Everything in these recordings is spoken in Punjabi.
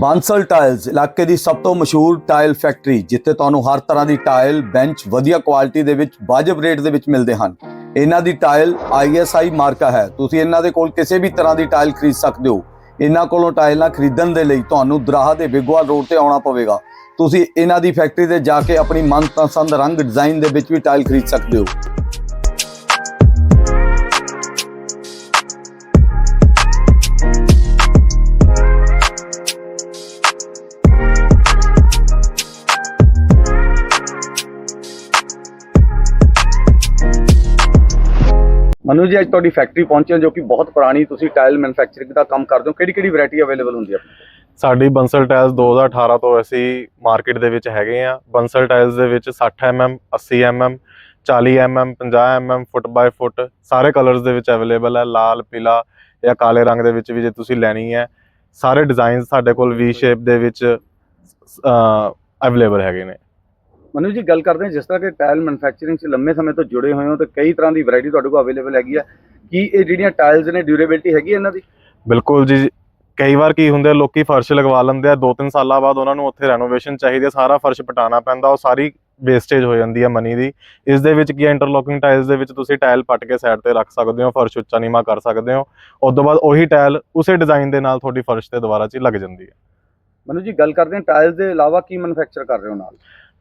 ਬਾਂਸਲ ਟਾਇਲਸ ਇਲਾਕੇ ਦੀ ਸਭ ਤੋਂ ਮਸ਼ਹੂਰ ਟਾਇਲ ਫੈਕਟਰੀ, ਜਿੱਥੇ ਤੁਹਾਨੂੰ ਹਰ ਤਰ੍ਹਾਂ ਦੀ ਟਾਇਲ, ਬੈਂਚ ਵਧੀਆ ਕੁਆਲਿਟੀ ਦੇ ਵਿੱਚ ਵਾਜਬ ਰੇਟ ਦੇ ਵਿੱਚ ਮਿਲਦੇ ਹਨ। ਇਹਨਾਂ ਦੀ ਟਾਇਲ ISI ਮਾਰਕਾ ਹੈ। ਤੁਸੀਂ ਇਹਨਾਂ ਦੇ ਕੋਲ ਕਿਸੇ ਵੀ ਤਰ੍ਹਾਂ ਦੀ ਟਾਇਲ ਖਰੀਦ ਸਕਦੇ ਹੋ। ਇਹਨਾਂ ਕੋਲੋਂ ਟਾਇਲਾਂ ਖਰੀਦਣ ਦੇ ਲਈ ਤੁਹਾਨੂੰ ਦਰਾਹਾ ਦੇ ਬਿਗਵਾਲ ਰੋਡ ਤੇ ਆਉਣਾ ਪਵੇਗਾ। ਤੁਸੀਂ ਇਹਨਾਂ ਦੀ ਫੈਕਟਰੀ ਤੇ ਜਾ ਕੇ ਆਪਣੀ ਮਨਪਸੰਦ ਰੰਗ ਡਿਜ਼ਾਈਨ ਦੇ ਵਿੱਚ ਵੀ ਟਾਇਲ ਖਰੀਦ ਸਕਦੇ ਹੋ। ਮਨੂ ਜੀ, ਅੱਜ ਤੁਹਾਡੀ ਫੈਕਟਰੀ ਪਹੁੰਚੇ ਜੋ ਕਿ ਬਹੁਤ ਪੁਰਾਣੀ, ਤੁਸੀਂ ਟਾਇਲ ਮੈਨੂਫੈਕਚਰਿੰਗ ਦਾ ਕੰਮ ਕਰਦੇ ਹੋ। ਕਿਹੜੀ ਕਿਹੜੀ ਵੈਰਾਈਟੀ ਅਵੇਲੇਬਲ ਹੁੰਦੀ ਹੈ ਸਾਡੀ ਬੰਸਲ ਟਾਇਲਸ 2018 ਤੋਂ ਅਸੀਂ ਮਾਰਕੀਟ ਦੇ ਵਿੱਚ ਹੈਗੇ ਆ ਬੰਸਲ ਟਾਇਲਸ ਦੇ ਵਿੱਚ 60 mm 80 mm 40 mm 50 mm ਫੁੱਟ ਬਾਈ ਫੁੱਟ, ਸਾਰੇ ਕਲਰਸ ਦੇ ਵਿੱਚ ਅਵੇਲੇਬਲ ਹੈ। ਲਾਲ, ਪੀਲਾ ਜਾਂ ਕਾਲੇ ਰੰਗ ਦੇ ਵਿੱਚ ਵੀ ਜੇ ਤੁਸੀਂ ਲੈਣੀ ਹੈ, ਸਾਰੇ ਡਿਜ਼ਾਈਨਸ ਸਾਡੇ ਕੋਲ ਵੀ ਸ਼ੇਪ ਦੇ ਵਿੱਚ ਅਵੇਲੇਬਲ ਹੈਗੇ ਨੇ। ਮਨੂ ਜੀ ਗੱਲ ਕਰਦੇ ਹਾਂ ਜਿਸ ਤਰ੍ਹਾਂ ਕਿ ਟਾਇਲ ਮੈਨੂਫੈਕਚਰਿੰਗ 'ਚ ਲੰਮੇ ਸਮੇਂ ਤੋਂ ਜੁੜੇ ਹੋਏ ਹੋ ਤੇ ਕਈ ਤਰ੍ਹਾਂ ਦੀ ਵੈਰਾਈਟੀ ਤੁਹਾਡੇ ਕੋਲ ਅਵੇਲੇਬਲ ਹੈਗੀ ਆ। ਕੀ ਇਹ ਜਿਹੜੀਆਂ ਟਾਇਲਸ ਨੇ ਡਿਊਰੇਬਿਲਟੀ ਹੈਗੀ ਇਹਨਾਂ ਦੀ? ਬਿਲਕੁਲ ਜੀ। ਕਈ ਵਾਰ ਕੀ ਹੁੰਦਾ ਲੋਕੀ ਫਰਸ਼ ਲਗਵਾ ਲੈਂਦੇ ਆ 2-3 ਸਾਲਾਂ ਬਾਅਦ ਉਹਨਾਂ ਨੂੰ ਉੱਥੇ ਰੈਨੋਵੇਸ਼ਨ ਚਾਹੀਦੀ ਹੈ ਸਾਰਾ ਫਰਸ਼ ਪਟਾਣਾ ਪੈਂਦਾ ਉਹ ਸਾਰੀ ਵੇਸਟੇਜ ਹੋ ਜਾਂਦੀ ਹੈ ਮਨੀ ਦੀ। ਇਸ ਦੇ ਵਿੱਚ ਕੀ ਇੰਟਰਲੋਕਿੰਗ ਟਾਇਲਸ ਦੇ ਵਿੱਚ ਤੁਸੀਂ ਟਾਇਲ ਪੱਟ ਕੇ ਸਾਈਡ ਤੇ ਰੱਖ ਸਕਦੇ ਹੋ ਫਰਸ਼ ਉੱਚਾ ਨੀਵਾਂ ਕਰ ਸਕਦੇ ਹੋ। ਉਸ ਤੋਂ ਬਾਅਦ ਉਹੀ ਟਾਇਲ ਉਸੇ ਡਿਜ਼ਾਈਨ ਦੇ ਨਾਲ ਤੁਹਾਡੀ ਫਰਸ਼ ਤੇ ਦੁਬਾਰਾ ਚ ਲੱਗ ਜਾਂਦੀ ਹੈ ਮਨੂ ਜੀ ਗੱਲ ਕਰਦੇ ਹਾਂ ਟਾਇਲਸ ਦੇ ਇਲਾਵਾ ਕੀ ਮੈਨੂਫੈਕਚਰ ਕਰ ਰਹੇ ਹੋ ਨਾਲ?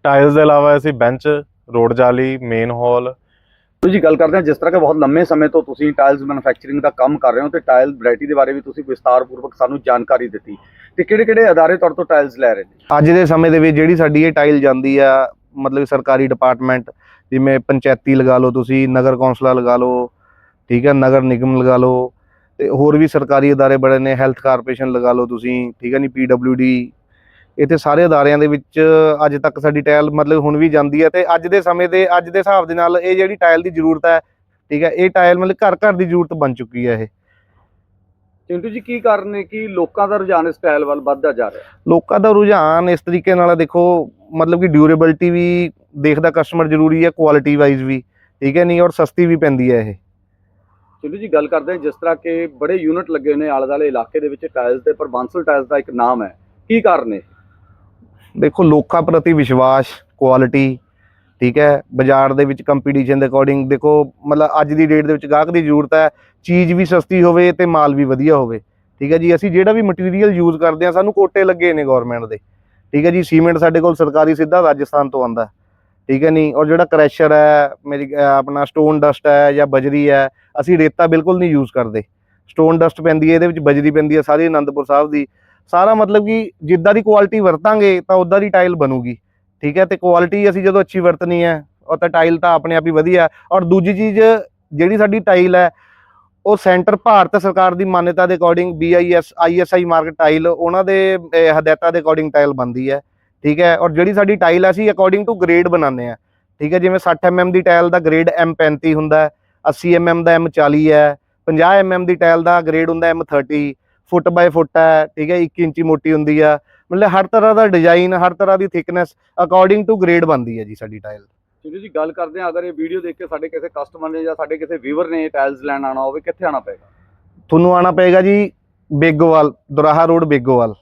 ਟਾਇਲਸ ਦੇ ਇਲਾਵਾ ਅਸੀਂ ਬੈਂਚ ਰੋਡ ਜਾਲੀ ਮੇਨ ਹਾਲ ਜੀ ਗੱਲ ਕਰਦੇ ਹਾਂ ਜਿਸ ਤਰ੍ਹਾਂ ਕਿ ਬਹੁਤ ਲੰਮੇ ਸਮੇਂ ਤੋਂ ਤੁਸੀਂ ਟਾਇਲਸ ਮੈਨੂਫੈਕਚਰਿੰਗ ਦਾ ਕੰਮ ਕਰ ਰਹੇ ਹੋ ਤੇ ਟਾਇਲ ਵੈਰਾਈਟੀ ਦੇ ਬਾਰੇ ਵੀ ਤੁਸੀਂ ਵਿਸਤਾਰਪੂਰਵਕ ਸਾਨੂੰ ਜਾਣਕਾਰੀ ਦਿੱਤੀ। ਤੇ ਕਿਹੜੇ ਕਿਹੜੇ ਅਦਾਰੇ ਤੁਹਾਡੇ ਤੋਂ ਟਾਇਲਸ ਲੈ ਰਹੇ ਨੇ? ਅੱਜ ਦੇ ਸਮੇਂ ਦੇ ਵਿੱਚ ਜਿਹੜੀ ਸਾਡੀ ਇਹ ਟਾਈਲ ਜਾਂਦੀ ਆ ਮਤਲਬ ਸਰਕਾਰੀ ਡਿਪਾਰਟਮੈਂਟ ਜਿਵੇਂ ਪੰਚਾਇਤੀ ਲਗਾ ਲਓ ਤੁਸੀਂ ਨਗਰ ਕੌਂਸਲਾਂ ਲਗਾ ਲਓ ਠੀਕ ਹੈ ਨਗਰ ਨਿਗਮ ਲਗਾ ਲਓ ਤੇ ਹੋਰ ਵੀ ਸਰਕਾਰੀ ਅਦਾਰੇ ਬੜੇ ਨੇ ਹੈਲਥ ਕਾਰਪੋਰੇਸ਼ਨ ਲਗਾ ਲਓ ਤੁਸੀਂ ਠੀਕ ਹੈ ਨਹੀਂ ਪੀਡਬਲਯੂਡੀ ਇੱਥੇ ਸਾਰੇ ਅਦਾਰਿਆਂ ਦੇ ਵਿੱਚ ਅੱਜ ਤੱਕ ਸਾਡੀ ਟਾਇਲ ਮਤਲਬ ਹੁਣ ਵੀ ਜਾਂਦੀ ਹੈ ਤੇ ਅੱਜ ਦੇ ਸਮੇਂ ਦੇ ਅੱਜ ਦੇ ਹਿਸਾਬ ਦੇ ਨਾਲ ਇਹ ਜਿਹੜੀ ਟਾਇਲ ਦੀ ਜ਼ਰੂਰਤ ਹੈ ਠੀਕ ਹੈ ਇਹ ਟਾਇਲ ਮਤਲਬ ਘਰ ਘਰ ਦੀ ਜ਼ਰੂਰਤ ਬਣ ਚੁੱਕੀ ਹੈ ਇਹ। ਚਿੰਟੂ ਜੀ ਕੀ ਕਾਰਨ ਨੇ ਕਿ ਲੋਕਾਂ ਦਾ ਰੁਝਾਨ ਇਸ ਟਾਇਲ ਵੱਲ ਵੱਧਦਾ ਜਾ ਰਿਹਾ ਲੋਕਾਂ ਦਾ ਰੁਝਾਨ ਇਸ ਤਰੀਕੇ ਨਾਲ ਦੇਖੋ ਮਤਲਬ ਕਿ ਡਿਊਰੇਬਿਲਟੀ ਵੀ ਦੇਖਦਾ ਕਸਟਮਰ ਜ਼ਰੂਰੀ ਹੈ ਕੁਆਲਿਟੀ ਵਾਈਜ਼ ਵੀ ਠੀਕ ਹੈ ਨਹੀਂ ਔਰ ਸਸਤੀ ਵੀ ਪੈਂਦੀ ਹੈ ਇਹ। ਚਿੰਟੂ ਜੀ ਗੱਲ ਕਰਦੇ ਹਾਂ ਜਿਸ ਤਰ੍ਹਾਂ ਕਿ ਬੜੇ ਯੂਨਿਟ ਲੱਗੇ ਨੇ ਆਲੇ ਦੁਆਲੇ ਇਲਾਕੇ ਦੇ ਵਿੱਚ ਟਾਇਲਸ ਤੇ ਪਰ ਬਾਂਸਲ ਟਾਇਲਸ ਦਾ ਇੱਕ ਨਾਮ ਹੈ। ਕੀ ਕਾਰਨ ਨੇ ਦੇਖੋ ਲੋਕਾਂ ਪ੍ਰਤੀ ਵਿਸ਼ਵਾਸ ਕੁਆਲਿਟੀ ਠੀਕ ਹੈ, ਬਾਜ਼ਾਰ ਦੇ ਵਿੱਚ ਕੰਪੀਟੀਸ਼ਨ ਦੇ ਅਕੋਰਡਿੰਗ ਦੇਖੋ, ਮਤਲਬ ਅੱਜ ਦੀ ਡੇਟ ਦੇ ਵਿੱਚ ਗਾਹਕ ਦੀ ਜ਼ਰੂਰਤ ਹੈ, ਚੀਜ਼ ਵੀ ਸਸਤੀ ਹੋਵੇ ਤੇ ਮਾਲ ਵੀ ਵਧੀਆ ਹੋਵੇ, ਠੀਕ ਹੈ ਜੀ, ਅਸੀਂ ਜਿਹੜਾ ਵੀ ਮਟੀਰੀਅਲ ਯੂਜ਼ ਕਰਦੇ ਆ ਸਾਨੂੰ ਕੋਟੇ ਲੱਗੇ ਨੇ ਗਵਰਨਮੈਂਟ ਦੇ, ਠੀਕ ਹੈ ਜੀ ਸੀਮੈਂਟ ਸਾਡੇ ਕੋਲ ਸਰਕਾਰੀ ਸਿੱਧਾ ਰਾਜਸਥਾਨ ਤੋਂ ਆਉਂਦਾ, ਠੀਕ ਹੈ ਨਹੀਂ ਔਰ ਜਿਹੜਾ ਕ੍ਰੈਸ਼ਰ ਹੈ, ਮੇਰੀ ਆਪਣਾ ਸਟੋਨ ਡਸਟ ਹੈ ਜਾਂ ਬਜਰੀ ਹੈ, ਅਸੀਂ ਰੇਤਾ ਬਿਲਕੁਲ ਨਹੀਂ ਯੂਜ਼ ਕਰਦੇ ਸਟੋਨ ਡਸਟ ਪੈਂਦੀ ਹੈ, ਇਹਦੇ ਵਿੱਚ ਬਜਰੀ ਪੈਂਦੀ ਹੈ, ਸਾਰੀ ਅਨੰਦਪੁਰ ਸਾਹਿਬ ਦੀ ਸਾਰਾ ਮਤਲਬ ਕਿ ਜਿੱਦਾਂ ਦੀ ਕੁਆਲਿਟੀ ਵਰਤਾਂਗੇ ਤਾਂ ਉਦਾਂ ਦੀ ਟਾਈਲ ਬਣੂਗੀ। ਠੀਕ ਹੈ, ਤੇ ਕੁਆਲਿਟੀ ਅਸੀਂ ਜਦੋਂ ਅੱਛੀ ਵਰਤਣੀ ਹੈ, ਉਹ ਤਾਂ ਟਾਈਲ ਤਾਂ ਆਪਣੇ ਆਪ ਹੀ ਵਧੀਆ ਔਰ ਦੂਜੀ ਚੀਜ਼ ਜਿਹੜੀ ਸਾਡੀ ਟਾਈਲ ਹੈ, ਉਹ ਸੈਂਟਰ ਭਾਰਤ ਸਰਕਾਰ ਦੀ ਮਾਨਤਾ ਦੇ according BIS ISI mark tile ਉਹਨਾਂ ਦੇ ਹਦਾਇਤਾਂ ਦੇ ਅਕੋਰਡਿੰਗ ਟਾਈਲ ਬਣਦੀ ਹੈ। ਠੀਕ ਹੈ, ਔਰ ਜਿਹੜੀ ਸਾਡੀ ਟਾਈਲ ਅਸੀਂ ਅਕੋਰਡਿੰਗ ਟੂ ਗ੍ਰੇਡ ਬਣਾਉਂਦੇ ਆ ਠੀਕ ਹੈ, ਜਿਵੇਂ 60 mm ਦੀ ਟਾਈਲ ਦਾ ਗ੍ਰੇਡ M35 ਹੁੰਦਾ ਹੈ 80 mm ਦਾ M40 ਹੈ 50 mm ਦੀ ਟਾਈਲ ਦਾ ਗ੍ਰੇਡ ਹੁੰਦਾ M30 ਫੁੱਟ ਬਾਏ ਫੁੱਟ ਹੈ ਠੀਕ ਹੈ 1 ਇੰਚੀ ਮੋਟੀ ਹੁੰਦੀ ਆ। ਮਤਲਬ ਹਰ ਤਰ੍ਹਾਂ ਦਾ ਡਿਜ਼ਾਈਨ ਹਰ ਤਰ੍ਹਾਂ ਦੀ ਥਿਕਨੈਸ ਅਕੋਰਡਿੰਗ ਟੂ ਗ੍ਰੇਡ ਬਣਦੀ ਹੈ ਜੀ ਸਾਡੀ ਟਾਈਲ ਚਿੰਟੂ ਜੀ ਗੱਲ ਕਰਦੇ ਹਾਂ ਅਗਰ ਇਹ ਵੀਡੀਓ ਦੇਖ ਕੇ ਸਾਡੇ ਕਿਸੇ ਕਸਟਮਰ ਨੇ ਜਾਂ ਸਾਡੇ ਕਿਸੇ ਵੀਵਰ ਨੇ ਟਾਇਲਸ ਲੈਣ ਆਣਾ ਹੋਵੇ ਕਿੱਥੇ ਆਣਾ ਪਏਗਾ? ਤੁਹਾਨੂੰ ਆਣਾ ਪਏਗਾ ਜੀ ਬੇਗੋਵਾਲ ਦੁਰਾਹਾ ਰੋਡ ਬੇਗੋਵਾਲ।